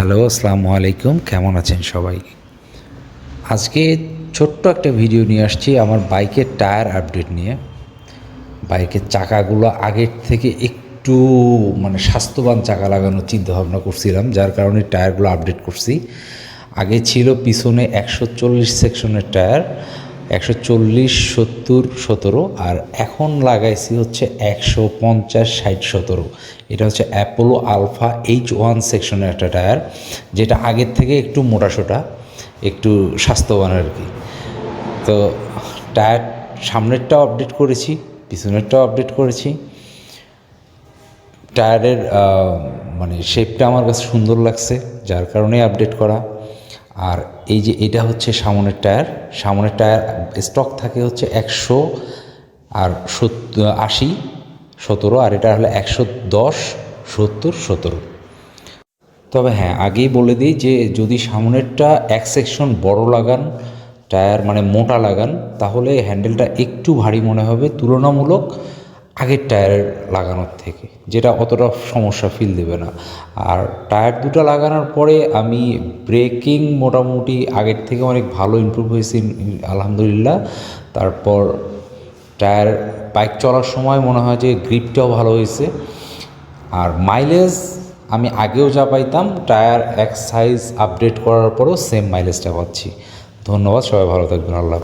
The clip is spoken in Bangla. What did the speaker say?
হ্যালো, আসসালামু আলাইকুম। কেমন আছেন সবাই? আজকে ছোট্ট একটা ভিডিও নিয়ে আসছি আমার বাইকের টায়ার আপডেট নিয়ে। বাইকের চাকাগুলো আগের থেকে একটু মানে স্বাস্থ্যবান চাকা লাগানোর চিন্তাভাবনা করছিলাম, যার কারণে টায়ারগুলো আপডেট করছি। আগে ছিল পিছনে একশো চল্লিশ সেকশনের টায়ার একশো চল্লিশ, সত্তর, সতেরো আর এখন লাগাইছি হচ্ছে একশো পঞ্চাশ, ষাট, সতেরো। এটা হচ্ছে অ্যাপোলো আলফা এইচ ওয়ান সেকশনের একটা টায়ার, যেটা আগের থেকে একটু মোটাসোটা একটু স্বাস্থ্যবান আর কি। তো টায়ার সামনেরটাও আপডেট করেছি, পিছনেরটাও আপডেট করেছি। টায়ারের মানে শেপটা আমার কাছে সুন্দর লাগছে, যার কারণে আপডেট করা। আর এই যে এটা হচ্ছে সামনের টায়ার সামনের টায়ার স্টক থাকে হচ্ছে একশো আর আশি, সতেরো, আর এটা হলো একশো দশ, সত্তর, সতেরো। তবে হ্যাঁ আগেই বলে দিই যে যদি সামনেরটা এক সেকশন বড় লাগান, টায়ার মানে মোটা লাগান, তাহলে হ্যান্ডেলটা একটু ভারী মনে হবে, তুলনামূলক আগের টায়ার লাগানোর থেকে, যেটা অতটা সমস্যা ফিল দেবে না। আর টায়ার দুটো লাগানোর পরে আমি ব্রেকিং মোটামুটি আগের থেকে অনেক ভালো ইমপ্রুভ হয়েছে, আলহামদুলিল্লাহ। তারপর টায়ার বাইক চলার সময় মনে হয় যে গ্রিপটাও ভালো হয়েছে। আর মাইলেজ আমি আগেও যা পাইতাম, টায়ার এক সাইজ আপডেট করার পরেও সেম মাইলেজটা পাচ্ছি। ধন্যবাদ, সবাই ভালো থাকবেন, আল্লাহ।